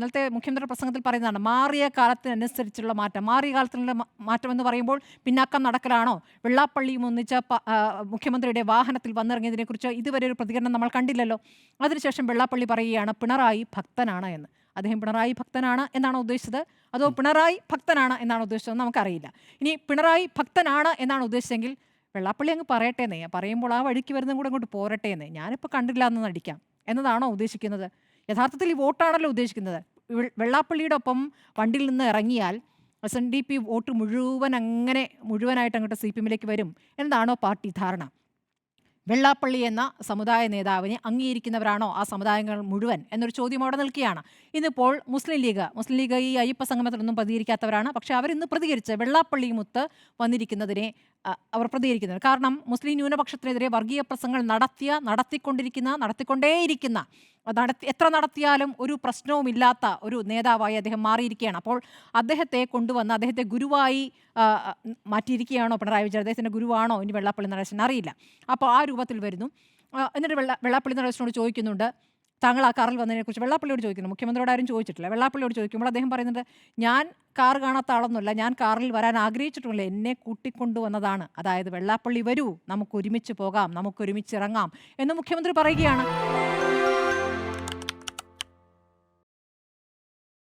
ഇന്നലത്തെ മുഖ്യമന്ത്രി പ്രസംഗത്തിൽ പറയുന്നതാണ് മാറിയ കാലത്തിനനുസരിച്ചുള്ള മാറ്റം. മാറിയ കാലത്തിനുള്ള മാറ്റം എന്ന് പറയുമ്പോൾ പിന്നാക്കം നടക്കലാണോ? വെള്ളാപ്പള്ളിയും ഒന്നിച്ച മുഖ്യമന്ത്രിയുടെ വാഹനത്തിൽ വന്നിറങ്ങിയതിനെക്കുറിച്ച് ഇതുവരെ ഒരു പ്രതികരണം നമ്മൾ കണ്ടില്ലല്ലോ. അതിനുശേഷം വെള്ളാപ്പള്ളി പറയുകയാണ് പിണറായി ഭക്തനാണ് എന്ന്. അദ്ദേഹം പിണറായി ഭക്തനാണ് എന്നാണ് ഉദ്ദേശിച്ചത്? അതോ പിണറായി ഭക്തനാണ് എന്നാണ് ഉദ്ദേശിച്ചത്? നമുക്കറിയില്ല. ഇനി പിണറായി ഭക്തനാണ് എന്നാണ് ഉദ്ദേശിച്ചെങ്കിൽ വെള്ളാപ്പള്ളി അങ്ങ് പറയട്ടേന്നേ പറയുമ്പോൾ ആ വഴിക്ക് വരുന്നതും കൂടെ അങ്ങോട്ട് പോരട്ടെ പോരട്ടേന്നേ ഞാനിപ്പോൾ കണ്ടില്ല എന്ന് നടിക്കാം. എന്നതാണോ ഉദ്ദേശിക്കുന്നത്? യഥാർത്ഥത്തിൽ ഈ വോട്ടാണല്ലോ ഉദ്ദേശിക്കുന്നത്. വെള്ളാപ്പള്ളിയുടെ ഒപ്പം വണ്ടിയിൽ നിന്ന് ഇറങ്ങിയാൽ S N D P vote മുഴുവൻ അങ്ങനെ മുഴുവനായിട്ട് അങ്ങോട്ട് സി പി എമ്മിലേക്ക് വരും. എന്നതാണോ പാർട്ടി ധാരണ. വെള്ളാപ്പള്ളി എന്ന സമുദായ നേതാവിനെ അംഗീകരിക്കുന്നവരാണോ ആ സമുദായങ്ങൾ മുഴുവൻ എന്നൊരു ചോദ്യം അവിടെ നിൽക്കുകയാണ്. ഇന്നിപ്പോൾ മുസ്ലിം ലീഗ് മുസ്ലിം ലീഗ് ഈ അയ്യപ്പ സംഗമത്തിലൊന്നും പ്രതികരിക്കാത്തവരാണ്. പക്ഷേ അവരിന്ന് പ്രതികരിച്ച് വെള്ളാപ്പള്ളി മുത്ത് വന്നിരിക്കുന്നതിനെ അവർ പ്രതികരിക്കുന്നത് കാരണം മുസ്ലിം ന്യൂനപക്ഷത്തിനെതിരെ വർഗീയ പ്രസംഗങ്ങൾ നടത്തിയ നടത്തിക്കൊണ്ടിരിക്കുന്ന നടത്തിക്കൊണ്ടേയിരിക്കുന്ന നടത്തി എത്ര നടത്തിയാലും ഒരു പ്രശ്നവുമില്ലാത്ത ഒരു നേതാവായി അദ്ദേഹം മാറിയിരിക്കുകയാണ്. അപ്പോൾ അദ്ദേഹത്തെ കൊണ്ടുവന്ന് അദ്ദേഹത്തെ ഗുരുവായി മാറ്റിയിരിക്കുകയാണോ പിണറായി വിജയൻ? അദ്ദേഹത്തിന്റെ ഗുരുവാണോ ഇനി വെള്ളാപ്പള്ളി നടേശൻ? അറിയില്ല. അപ്പോൾ ആ രൂപത്തിൽ വരുന്നു. എന്നിട്ട് വെള്ള വെള്ളാപ്പള്ളി നടേശനോട് ചോദിക്കുന്നുണ്ട് താങ്കൾ ആ കാറിൽ വന്നതിനെക്കുറിച്ച് വെള്ളാപ്പള്ളിയോട് ചോദിക്കുന്നു. മുഖ്യമന്ത്രിയോട് ആരും ചോദിച്ചിട്ടില്ല. വെള്ളാപ്പള്ളിയോട് ചോദിക്കുമ്പോൾ അദ്ദേഹം പറയുന്നുണ്ട് ഞാൻ കാർ കാണാത്ത ആളൊന്നുമല്ല. ഞാൻ കാറിൽ വരാൻ ആഗ്രഹിച്ചിട്ടുമില്ല. എന്നെ കൂട്ടിക്കൊണ്ടുവന്നതാണ്. അതായത് വെള്ളാപ്പള്ളി വരൂ. നമുക്ക് ഒരുമിച്ച് പോകാം. നമുക്ക് ഒരുമിച്ച് ഇറങ്ങാം. എന്ന് മുഖ്യമന്ത്രി പറയുകയാണ്.